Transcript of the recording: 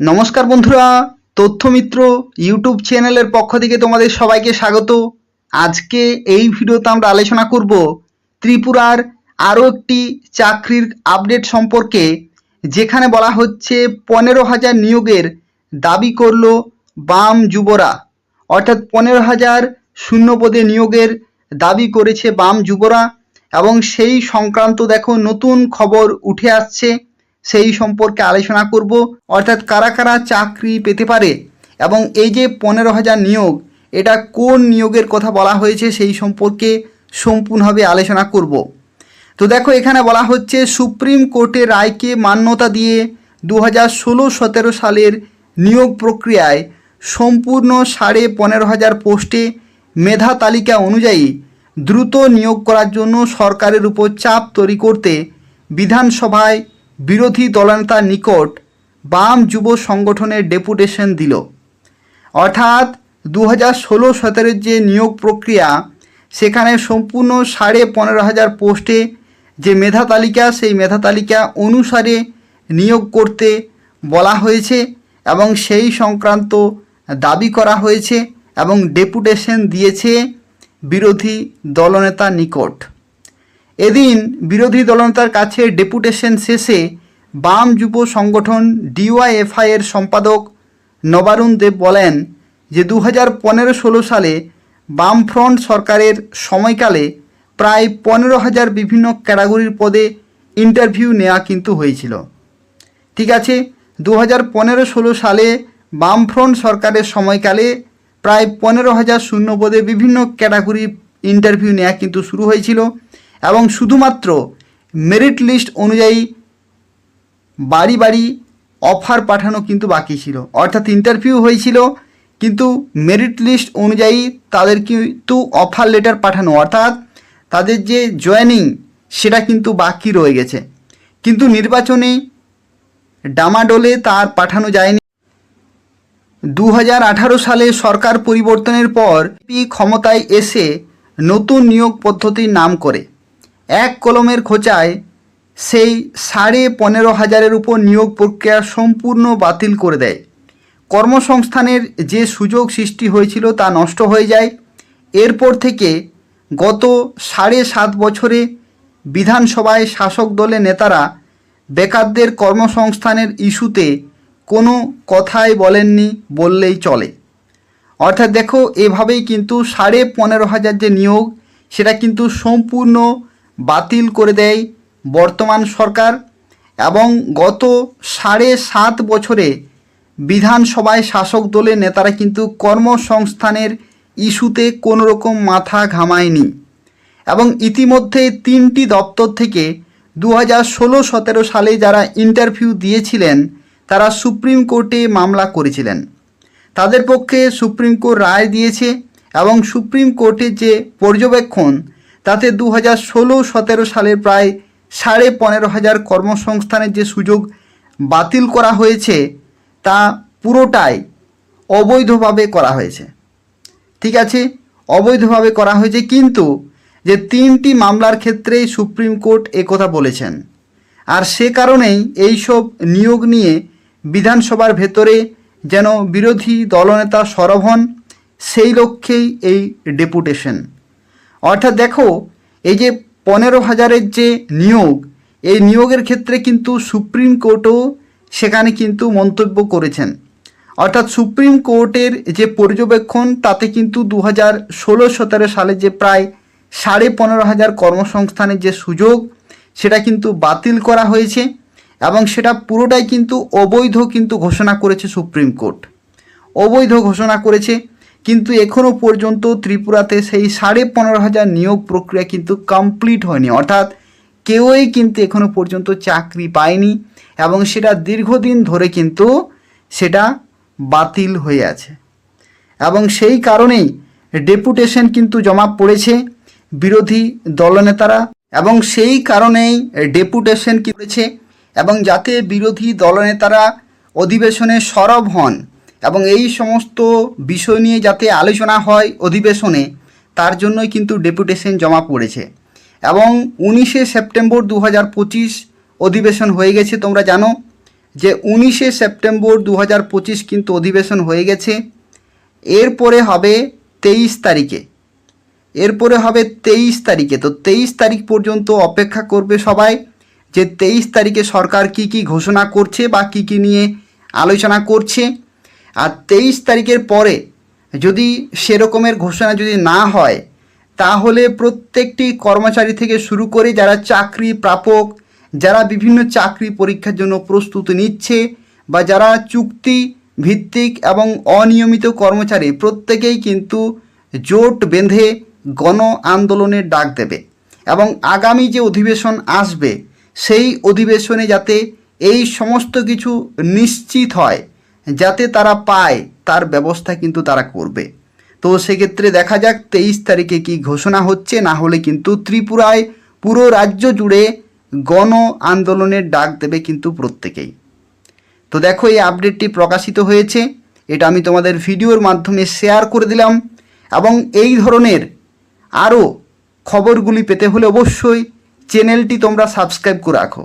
নমস্কার বন্ধুরা, তথ্যমিত্র ইউটিউব চ্যানেলের পক্ষ থেকে তোমাদের সবাইকে স্বাগত। আজকে এই ভিডিওতে আমরা আলোচনা করব ত্রিপুরার আরও একটি চাকরির আপডেট সম্পর্কে, যেখানে বলা হচ্ছে পনেরো হাজার নিয়োগের দাবি করল বাম যুবরা। অর্থাৎ পনেরো হাজার শূন্য পদে নিয়োগের দাবি করেছে বাম যুবরা এবং সেই সংক্রান্ত দেখো নতুন খবর উঠে আসছে। সেই সম্পর্কে আলোচনা করব। অর্থাৎ কারা কারা চাকরি পেতে পারে এবং এই যে পনেরো হাজার নিয়োগ, এটা কোন নিয়োগের কথা বলা হয়েছে সেই সম্পর্কে সম্পূর্ণভাবে আলোচনা করব। তো দেখো, এখানে বলা হচ্ছে সুপ্রিম কোর্টের রায়কে মান্যতা দিয়ে দু হাজার ষোলো সতেরো সালের নিয়োগ প্রক্রিয়ায় সম্পূর্ণ সাড়ে পনেরো হাজার পোস্টে মেধা তালিকা অনুযায়ী দ্রুত নিয়োগ করার জন্য সরকারের উপর চাপ তৈরি করতে বিধানসভায় বিরোধী দলনেতার নিকট বাম যুব সংগঠনের ডেপুটেশন দিল। অর্থাৎ দু হাজার ষোলো যে নিয়োগ প্রক্রিয়া, সেখানে সম্পূর্ণ সাড়ে পনেরো হাজার পোস্টে যে মেধা তালিকা, সেই মেধা তালিকা অনুসারে নিয়োগ করতে বলা হয়েছে এবং সেই সংক্রান্ত দাবি করা হয়েছে এবং ডেপুটেশন দিয়েছে বিরোধী দলনেতার নিকট। এদিন বিরোধী দলনেতার কাছে ডেপুটেশন শেষে বাম যুব সংগঠন ডিওয়াইএফআই এর সম্পাদক নবারুণ দেব বলেন যে দু হাজার পনেরো ষোলো সালে বামফ্রন্ট সরকারের সময়কালে প্রায় পনেরো হাজার বিভিন্ন ক্যাটাগরির পদে ইন্টারভিউ নেওয়া কিন্তু হয়েছিল। ঠিক আছে দু হাজার পনেরো ষোলো সালে বামফ্রন্ট সরকারের সময়কালে প্রায় পনেরো হাজার শূন্য পদে বিভিন্ন ক্যাটাগরি ইন্টারভিউ নেওয়া কিন্তু শুরু হয়েছিল। এবং শুধুমাত্র মেরিট লিস্ট অনুযায়ী বাড়ি বাড়ি অফার পাঠানো কিন্তু বাকি ছিল। অর্থাৎ ইন্টারভিউ হয়েছিল, কিন্তু মেরিট লিস্ট অনুযায়ী তাদের কিন্তু অফার লেটার পাঠানো, অর্থাৎ তাদের যে জয়েনিং সেটা কিন্তু বাকি রয়ে গেছে। কিন্তু নির্বাচনে ডামাডোলে তার পাঠানো যায়নি। দু হাজার আঠারো সালে সরকার পরিবর্তনের পর পি ক্ষমতায় এসে নতুন নিয়োগ পদ্ধতির নাম করে। এক কলমের খোঁচায় সেই সাড়ে পনেরো হাজারের উপর নিয়োগ প্রক্রিয়া সম্পূর্ণ বাতিল করে দেয়। কর্মসংস্থানের যে সুযোগ সৃষ্টি হয়েছিল তা নষ্ট হয়ে যায়। এরপর থেকে গত সাড়ে সাত বছরে বিধানসভায় শাসক দলের নেতারা বেকারদের কর্মসংস্থানের ইস্যুতে কোনো কথাই বলেননি বললেই চলে। অর্থাৎ দেখো, এভাবেই কিন্তু সাড়ে পনেরো হাজার যে নিয়োগ, সেটা কিন্তু সম্পূর্ণ বাতিল করে দেয় বর্তমান সরকার এবং গত সাড়ে সাত বছরে বিধানসভায় শাসক দলের নেতারা কিন্তু কর্মসংস্থানের ইস্যুতে কোনো রকম মাথা ঘামায়নি এবং ইতিমধ্যে তিনটি দপ্তর থেকে দু হাজার ষোলো সতেরো সালে যারা ইন্টারভিউ দিয়েছিলেন, তারা সুপ্রিম কোর্টে মামলা করেছিলেন। তাদের পক্ষে সুপ্রিম কোর্ট রায় দিয়েছে এবং সুপ্রিম কোর্টের যে পর্যবেক্ষণ তাতে দু হাজার ষোলো সতেরো সালের প্রায় সাড়ে পনেরো হাজার কর্মসংস্থানের যে সুযোগ বাতিল করা হয়েছে, তা পুরোটাই অবৈধভাবে করা হয়েছে। ঠিক আছে? অবৈধভাবে করা হয়েছে কিন্তু যে তিনটি মামলার ক্ষেত্রেই সুপ্রিম কোর্ট একথা বলেছেন। আর সে কারণেই এইসব নিয়োগ নিয়ে বিধানসভার ভেতরে যেন বিরোধী দলনেতা সরব হন, সেই লক্ষ্যেই এই ডেপুটেশন। অর্থাৎ দেখো, এই যে পনেরো হাজারের যে নিয়োগ, এই নিয়োগের ক্ষেত্রে কিন্তু সুপ্রিম কোর্টও সেখানে কিন্তু মন্তব্য করেছেন। অর্থাৎ সুপ্রিম কোর্টের যে পর্যবেক্ষণ, তাতে কিন্তু দু হাজার ষোলো সতেরো সালে যে প্রায় সাড়ে পনেরো হাজার কর্মসংস্থানের যে সুযোগ, সেটা কিন্তু বাতিল করা হয়েছে এবং সেটা পুরোটাই কিন্তু অবৈধ কিন্তু ঘোষণা করেছে সুপ্রিম কোর্ট। অবৈধ ঘোষণা করেছে কিন্তু এখনও পর্যন্ত ত্রিপুরাতে সেই সাড়ে পনেরো হাজার নিয়োগ প্রক্রিয়া কিন্তু কমপ্লিট হয়নি। অর্থাৎ কেউই কিন্তু এখনও পর্যন্ত চাকরি পায়নি এবং সেটা দীর্ঘদিন ধরে কিন্তু সেটা বাতিল হয়ে আছে। এবং সেই কারণেই ডেপুটেশন কিন্তু জমা পড়েছে বিরোধী দলনেতারা এবং সেই কারণেই ডেপুটেশন করেছে এবং যাতে বিরোধী দলনেতারা অধিবেশনে সরব হন এবং এই সমস্ত বিষয় নিয়ে যাতে আলোচনা হয় অধিবেশনে, তার জন্যই কিন্তু ডেপুটেশন জমা পড়েছে। এবং উনিশে সেপ্টেম্বর দু হাজার পঁচিশ অধিবেশন হয়ে গেছে, তোমরা জানো যে উনিশে সেপ্টেম্বর দু হাজার পঁচিশ কিন্তু অধিবেশন হয়ে গেছে। এরপরে হবে তেইশ তারিখে। এরপরে হবে তেইশ তারিখে। তো তেইশ তারিখ পর্যন্ত অপেক্ষা করবে সবাই যে তেইশ তারিখে সরকার কি কি ঘোষণা করছে বা কি কি নিয়ে আলোচনা করছে। আর তেইশ তারিখের পরে যদি সেরকমের ঘোষণা যদি না হয়, তাহলে প্রত্যেকটি কর্মচারী থেকে শুরু করে যারা চাকরি প্রাপক, যারা বিভিন্ন চাকরি পরীক্ষার জন্য প্রস্তুতি নিচ্ছে বা যারা চুক্তি ভিত্তিক এবং অনিয়মিত কর্মচারী, প্রত্যেকেই কিন্তু জোট বেঁধে গণ আন্দোলনের ডাক দেবে এবং আগামী যে অধিবেশন আসবে, সেই অধিবেশনে যাতে এই সমস্ত কিছু নিশ্চিত হয় যাতে তারা পায়, তার ব্যবস্থা কিন্তু তারা করবে। তো সেক্ষেত্রে দেখা যাক তেইশ তারিখে কি ঘোষণা হচ্ছে, না হলে কিন্তু ত্রিপুরায় পুরো রাজ্য জুড়ে গণ আন্দোলনের ডাক দেবে কিন্তু প্রত্যেকেই। তো দেখো, এই আপডেটটি প্রকাশিত হয়েছে। এটা আমি তোমাদের ভিডিওর মাধ্যমে শেয়ার করে দিলাম এবং এই ধরনের আরও খবরগুলি পেতে হলে অবশ্যই চ্যানেলটি তোমরা সাবস্ক্রাইব করে রাখো।